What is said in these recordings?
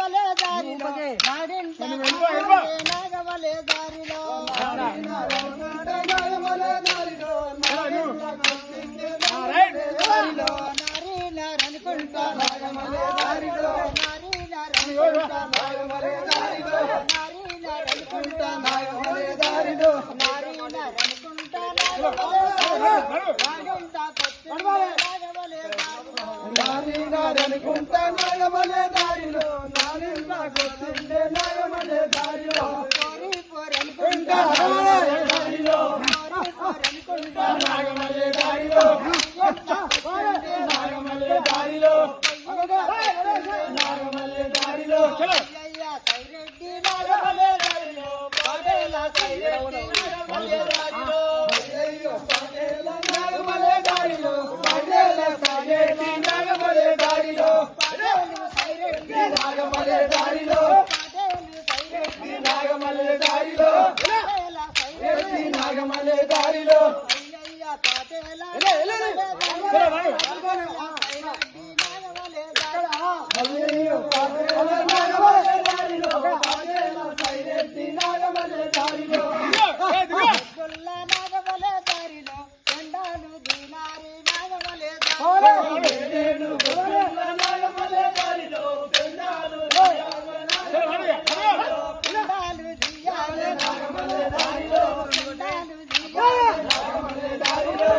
నాడింట. నాగవలే దారిలో నారీ నారనుకుంటా నాగవలే దారిలో నాగవలే దారిలో దారిలో పోరనుకుంటా నాగమలే సైరెడ్డి నాగమలే దారిలో. పాడేల నాగమలే దారిలో. అయ్యయ్య పాడేల అయ్యయ్యో పాడేల నాగమలే దారిలో పాడేల సైరెడ్డి నాగమలే దారిలో గుల్ల నాగవలే దారిలో ఎండాలు దీనారి నాగవలే దారిలో ఏడేడు గొర్రెల నాగమలే దారిలో పెన్నాలు ఎండాలు దియాలి నాగమలే దారిలో ఎండాలు దియాలి నాగమలే దారిలో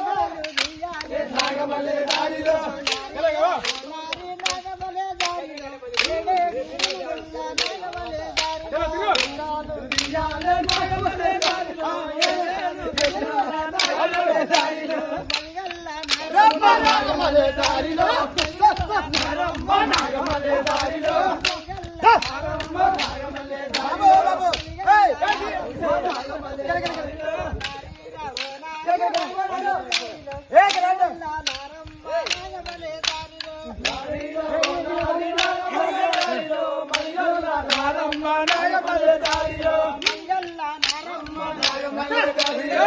ఎండాలు దియాలి నాగమలే దారిలో నారి నాగవలే దారిలో ఏడే గుల్ల నాగవలే దారిలో ఎండాలు దియాలే నాగమలే దారిలో ఏడేడు గొర్రెల నాగమలే దారిలో రమ్మ నాగమలే దారిలో రమ్మ నాగమలే దారిలో రమ్మ నాగమలే దారిలో నారమ్మ నాగమలే దారిలో నాగమలే దారిలో